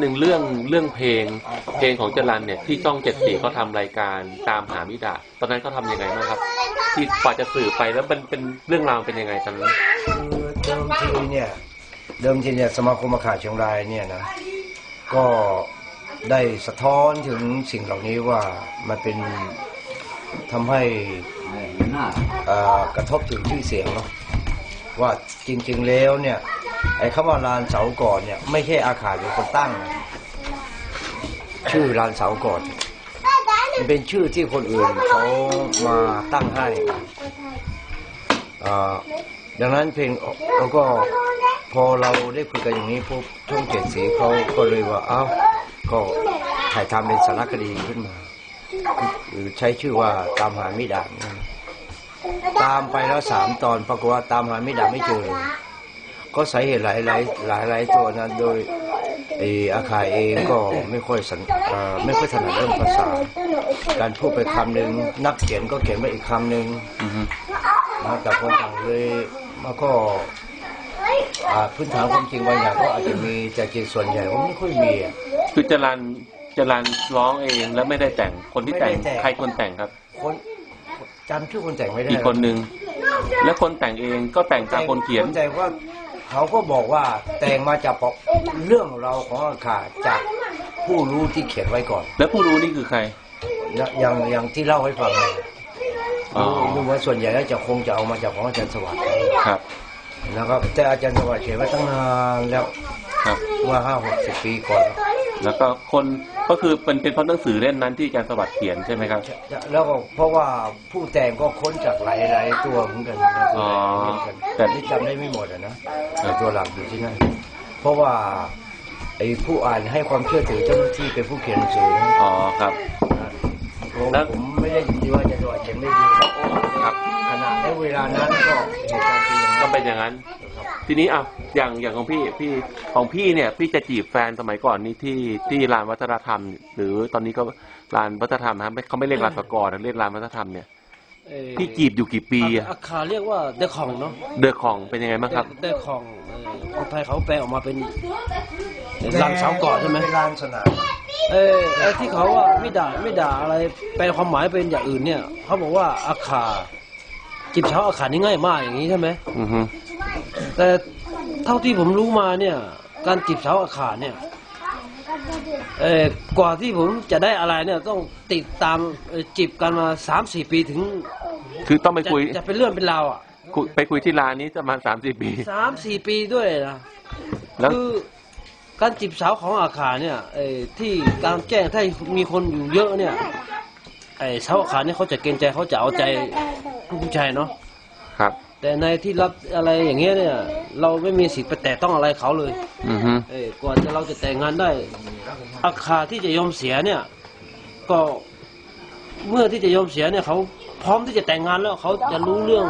หนึ่งเรื่องเรื่องเพลงเพลงของจรันเนี่ยที่ช่องเจ็ดสีเขาทำรายการตามหามิดาตอนนั้นเขาทำยังไงบ้างครับ ที่กว่าจะสื่อไปแล้วมันเป็นเรื่องราวเป็นยังไงตอนนั้นคือเดิมทีเนี่ยเดิมทีเนี่ยสมาคมอาขาเชียงรายเนี่ยนะก็ได้สะท้อนถึงสิ่งเหล่านี้ว่ามันเป็นทำให้กระทบถึงชื่อเสียงเนาะว่าจริง ๆแล้วเนี่ย ไอ้คำว่าลานเสาก่อนเนี่ย ไม่ใช่อาขาเป็นคนตั้งนะชื่อลานเสาก่อนมันเป็นชื่อที่คนอื่นเขามาตั้งให้อ่าดังนั้นเพลงเราก็พอเราได้คุยกันอย่างนี้พวกช่องเจ็ดสีเขาก็เลยว่า เอ้า ก็ถ่ายทำเป็นสารคดีขึ้นมาหรือใช้ชื่อว่าตามหามิดาตามไปแล้วสามตอนปรากฏว่าตามหามิดาไม่เจอเลย ก็สาเหตุหลายหลายหลายหลายตัวนะโดยไออาคายเองก็ไม่ค่อยสันเอ่อไม่ค่อยถนัดเรื่องภาษา การพูดไปคำหนึ่งนักเขียนก็เขียนไปอีกคำหนึ่งอือฮึนะแต่คนต่างเลยมันก็อ่าพื้นฐานความจริงบางอย่างก็อาจจะมีแต่จริงส่วนใหญ่ก็ไม่ค่อยมีอะคือจรันจรันร้องเองแล้วไม่ได้แต่งคนที่แต่งไม่ได้แต่งใครคนแต่งครับ คนจำชื่อคนแต่งไม่ได้อีกคนนึงแล้วคนแต่งเองก็แต่งตามคนเขียนแต่ว่า เขาก็บอกว่าแต่งมาจากปกเรื่องเราวของอาคาจากผู้รู้ที่เขียนไว้ก่อน แล้วผู้รู้นี่คือใครอย่างอย่างอย่างที่เล่าให้ฟังเนี่ยอ๋อดูว่าส่วนใหญ่แล้วจะคงจะเอามาจากของอาจารย์สวัสดิ์ครับนะครับแต่อาจารย์สวัสดิ์เขียนไว้ตั้งนานแล้วครับเมื่อห้าหกสิบปีก่อน แล้วแล้วก็คนก็คือเป็นเป็นเพราะหนังสือเล่มนั้นที่อาจารย์สวัสดิ์เขียนใช่ไหมครับ แล้วก็เพราะว่าผู้แต่งก็ค้นจากหลายๆตัวเหมือนกันนะอ๋อแต่ที่จำได้ไม่หมดอะนะแต่ตัวหลักอยู่ที่นั่นเพราะว่าไอ้ผู้อ่านให้ความเชื่อถือเจ้าหน้าที่เป็นผู้เขียนหนังสือนะอ๋อครับแล้วผมไม่ได้ยินดีว่าจะตัวเขียนไม่ดีนะครับขณะในเวลานั้นก็เหตุการณ์เป็นอย่างก็นั้นเป็นอย่างนั้น ทีนี้อะอย่างอย่างของพี่พี่ของพี่เนี่ย พี่จะจีบแฟนสมัยก่อนนี้ที่ที่ลานวัฒนธรรม หรือตอนนี้ก็ลานวัฒนธรรมนะครับไม่เขาไม่เรียกลานประกอบนะเรียกลานวัฒนธรรมเนี่ยเอ่อพี่จีบอยู่กี่ปีอะอาคาเรียกว่าเดคองเนาะเดอะของเป็นยังไงบ้างครับ เดคองเอ่อคนไทยเขาแปลออกมาเป็นลานเสาก่อนใช่ไหมเป็นลานสนามเออไอ้ที่เขาว่าไม่ด่าไม่ด่าอะไรแปลความหมายเป็นอย่างอื่นเนี่ยเขาบอกว่าอาคาจีบเช้าอาคานี่ง่ายมากอย่างนี้ใช่ไหมอือฮึ แต่เท่าที่ผมรู้มาเนี่ย การจีบสาวอาคาเนี่ยเออกว่าที่ผมจะได้อะไรเนี่ยต้องติดตามเอ่อจีบกันมาสามสี่ปีถึง คือต้องไปจะคุยจะเป็นเรื่องเป็นราวอะคุยไปคุยที่ร้านนี้ประมาณสามสี่ปีสามสี่ปีด้วยนะแล้วคือการจีบสาวของอาคาเนี่ยเอ่อที่กลารแจ้งถ้ามีคนอยู่เยอะเนี่ยไอ้สาวอาคาเนี่ยเขาจะเกรงใจเขาจะเอาใจผู้ชายเนาะครับ แต่ในที่รับอะไรอย่างเงี้ยเนี่ย เราไม่มีสิทธิ์ไปแตะต้องอะไรเขาเลยอือฮึเออกว่าจะเราจะแต่งงานได้ อาคาที่จะยอมเสียเนี่ย ก็เมื่อที่จะยอมเสียเนี่ยเขาพร้อมที่จะแต่งงานแล้วเขาจะรู้เรื่อง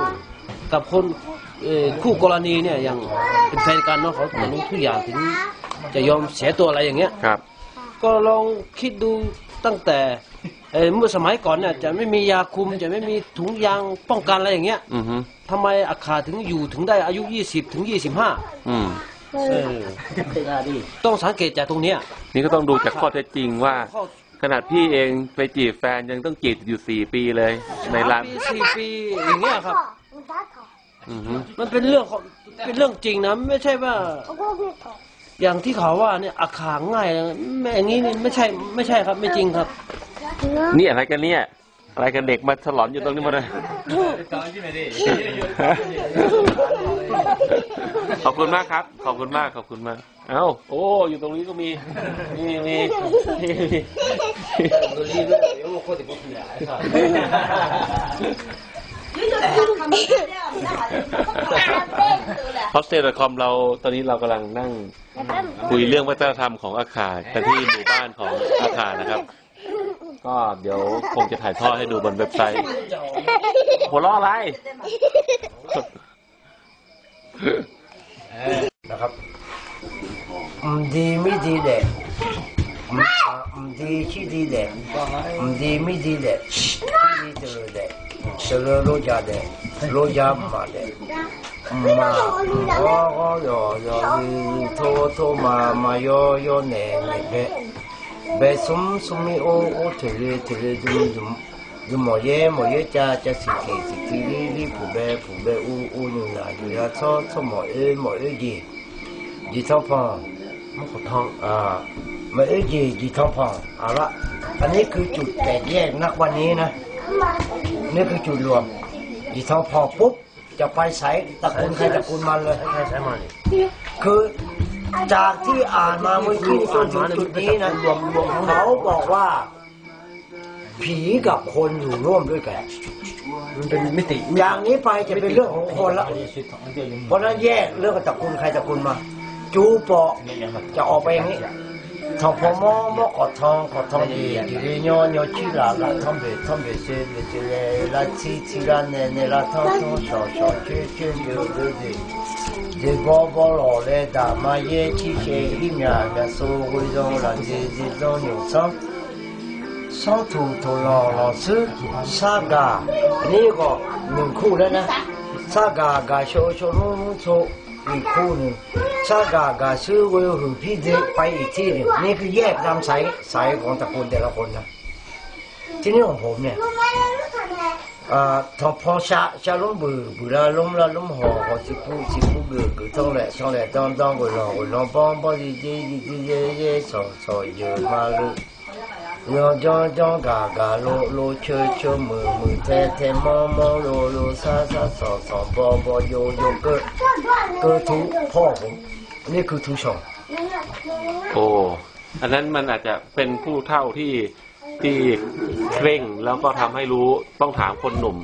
กับคนเอ่อคู่กรณีเนี่ยอย่างเป็นแฟนกันเนาะเขาจะรู้ทุกอย่างถึงจะยอมเสียตัวอะไรอย่างเงี้ยครับ ก็ลองคิดดู ตั้งแต่เอ่อเมื่อสมัยก่อนเนี่ยจะไม่มียาคุมจะไม่มีถุงยางป้องกันอะไรอย่างเงี้ยอือฮึทำไมอาคาถึงอยู่ถึงได้อายุ 20 ถึง 25อืมเออต้องสังเกตจากตรงเนี้ยนี่ก็ต้องดูจากข้อเท็จจริงว่าข้อขนาดพี่เองไปจีบแฟนยังต้องจีบอยู่สี่ปีเลย ในร้านปีสี่ปีอย่างเงี้ยครับอือฮึมันเป็นเรื่องของเป็นเรื่องจริงนะไม่ใช่ว่า อย่างที่เขาว่าเนี่ยอาขาง่ายไม่อย่างนี้นี่ไม่ใช่ไม่ใช่ครับ ไม่จริงครับ นี่อะไรกันเนี่ย อะไรกันเด็กมาฉลอนอยู่ตรงนี้หมาเลย ขอบคุณมากครับ ขอบคุณมาก ขอบคุณมาก เอ้า โอ้ อยู่ตรงนี้ก็มีมีมีมี ฮอสเทลคอมเราตอนนี้เรากำลังนั่งคุยเรื่องวัฒนธรรมของอาคากันที่หมู่บ้านของอาคานะครับ ก็เดี๋ยวคงจะถ่ายทอดให้ดูบนเว็บไซต์หัวล้ออะไรนะครับดีไม่ดีเด็กดีที่ดีเด็กดีไม่ดีเด็กดีเจอเด็กเจอโลจาเด็กโลจามาเด็ก สิกิลิลิผูเบผูเบอูอูนูนาดูยาโทโทโมเอโมเอจีจีท้องพองมะขดทองอ่าโมเอจีจีท้องพองเอาละอันนี้คือจุดแตกแยกนักวันนี้นะนี่คือจุดรวมจีท้องพองปุ๊บ จะไปใส่ตระกูลใครตระกูลมันเลย ใช่ใช่มาเนี่ยคือจากที่อ่านมาเมื่อกี้จนถึงจุดนี้นะเขาบอกว่า ผีกับคนอยู่ร่วมด้วยกันมันเป็นมิติอย่างนี้ไปจะเป็นเรื่องของคนละเพราะฉะนั้นแยกเรื่องตระกูลใครตระกูลมา จูปอจะออกไปอย่างนี้ ทองพอมอมอขอทองขอทองดีดีเลยยอยอชีลาลาทอมเบทอมเบเซเลเจเลลาชีชีลาเนเนลาทองทองชอชอเชเชเยอเดเด ikunu saga ga suwe ru pide pai itire ne ki ye dam sai sai kon ta kon de la kon na tin yo ho me a to po sha sha lom bu bu la lom la lom ho ho si pu si pu ge ge tong le song le dong dong go lo go lo bon bon di di di di ye so so ye ma lu เงาจ้องจ้องกากาโลโลเชเชมือมือเทเทมอมอโลโลซาซาสอสอบอบอโยโยเกอเกอทุพ่อผมนี่คือทุชองโอ้อันนั้นมันอาจจะเป็นผู้เท่าที่ที่เคร่งแล้วก็ทำให้รู้ต้องถามคนหนุ่ม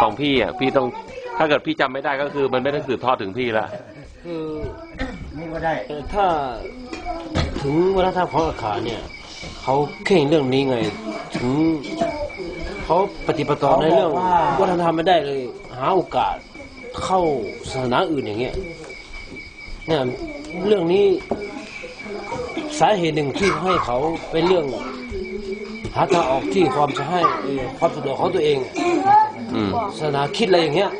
ของพี่อะ พี่ต้องถ้าเกิดพี่จำไม่ได้ก็คือมันไม่ได้สืบทอดถึงพี่ละคือนี่ก็ได้ถ้าถึงวัฒนธรรมของอาขาเนี่ย เขาเข่งเรื่องนี้ไง ถึงเขาปฏิปต่อในเรื่องวัฒนธรรมไม่ได้เลย หาโอกาสเข้าศาสนาอื่นอย่างเงี้ยเนี่ยเรื่องนี้สาเหตุหนึ่งที่ให้เขาเป็นเรื่องหาทางออกที่ความจะให้เอ่อความสะดวกของตัวเองอืมศาสนาคิดอะไรอย่างเงี้ย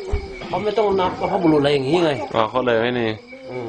เขาไม่ต้องนับว่าพระบุรุษอะไรอย่างงี้ไงก็เขาเลยไม่นี่อืม